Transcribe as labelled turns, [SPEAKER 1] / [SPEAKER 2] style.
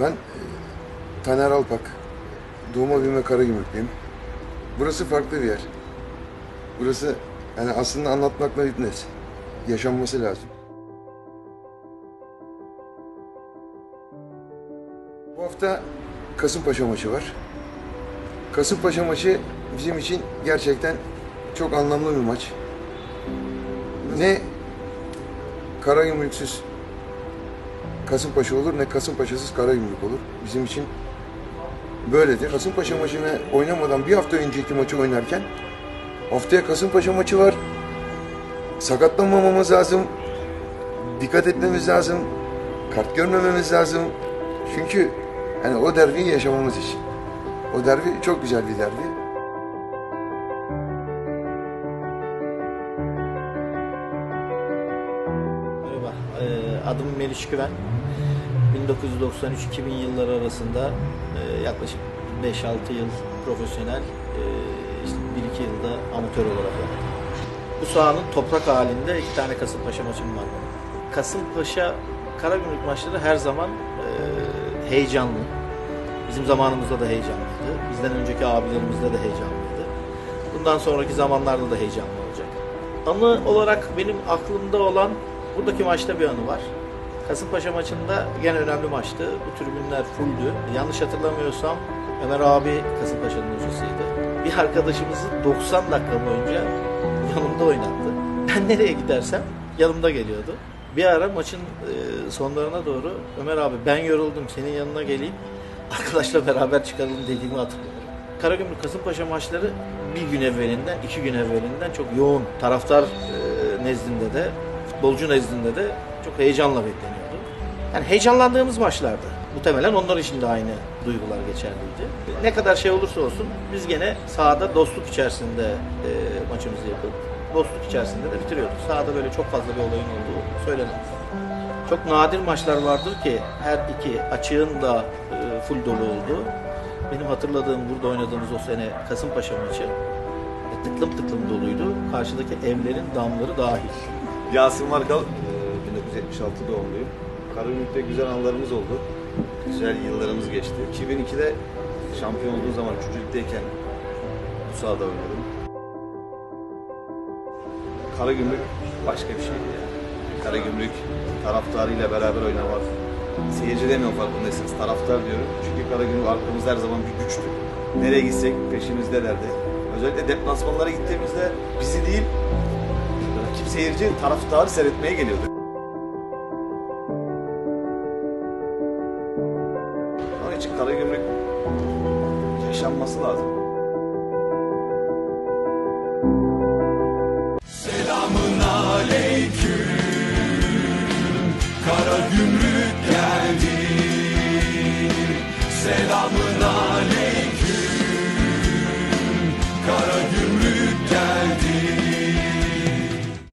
[SPEAKER 1] Ben e, Taner Alpak. Doğma büyüme Karagümrüklüyüm. Burası farklı bir yer. Burası yani aslında anlatmakla bitmez. Yaşanması lazım. Bu hafta Kasımpaşa maçı var. Kasımpaşa maçı bizim için gerçekten çok anlamlı bir maç. Ne Karagümrüksüz Kasımpaşa olur ne Kasımpaşasız Karagümrük olur. Bizim için böyledir. Kasımpaşa maçını oynamadan bir hafta önceki maçı oynarken haftaya Kasımpaşa maçı var. Sakatlanmamamız lazım. Dikkat etmemiz lazım. Kart görmememiz lazım. Çünkü hani o derbiyi yaşamamız için. O derbi çok güzel bir derbi.
[SPEAKER 2] Adım Meriç Güven. 1993-2000 yılları arasında e, yaklaşık 5-6 yıl profesyonel, e, işte 1-2 yılda amatör olarak yaptım. Bu sahanın toprak halinde iki tane Kasımpaşa maçım var. Kasımpaşa Karagümrük maçları her zaman e, heyecanlı. Bizim zamanımızda da heyecanlıydı. Bizden önceki abilerimizde de heyecanlıydı. Bundan sonraki zamanlarda da heyecanlı olacak. Anı olarak benim aklımda olan buradaki maçta bir anı var. Kasımpaşa maçında gene önemli maçtı. Bu tribünler fulldü. Yanlış hatırlamıyorsam Ömer abi Kasımpaşa'nın hocasıydı. Bir arkadaşımızı 90 dakika boyunca yanımda oynattı. Ben nereye gidersem yanımda geliyordu. Bir ara maçın e, sonlarına doğru Ömer abi ben yoruldum senin yanına geleyim. Arkadaşla beraber çıkaralım dediğimi hatırlıyorum. Karagümrük Kasımpaşa maçları bir gün evvelinden, iki gün evvelinden çok yoğun taraftar e, nezdinde de, futbolcu nezdinde de çok heyecanla bekleniyordu. Yani heyecanlandığımız maçlardı. Muhtemelen onlar için de aynı duygular geçerliydi. Ne kadar şey olursa olsun biz gene sahada dostluk içerisinde e, maçımızı yapıp dostluk içerisinde de bitiriyorduk. Sahada böyle çok fazla bir olayın olduğu söylenemez. Çok nadir maçlar vardır ki her iki açığın da e, full dolu olduğu. Benim hatırladığım burada oynadığımız o sene Kasımpaşa maçı tıklım tıklım doluydu. Karşıdaki evlerin damları dahil.
[SPEAKER 3] Yasin Markal, e, 1976 doğumluyum. Karagümrük'te güzel anılarımız oldu. Güzel yıllarımız geçti. 2002'de şampiyon olduğu zaman 3. ligdeyken bu sahada oynadım. Karagümrük başka bir şeydi yani. Karagümrük taraftarıyla beraber oynamak. Seyirci demiyorum farkındaysanız, taraftar diyorum. Çünkü Karagümrük arkamızda her zaman bir güçtü. Nereye gitsek peşimizdelerdi. Özellikle deplasmanlara gittiğimizde bizi değil, rakip seyirci taraftarı seyretmeye geliyordu. Onun için Karagümrük yaşanması lazım.
[SPEAKER 4] Selamın aleyküm Kara gümrük geldi Selamın aleyküm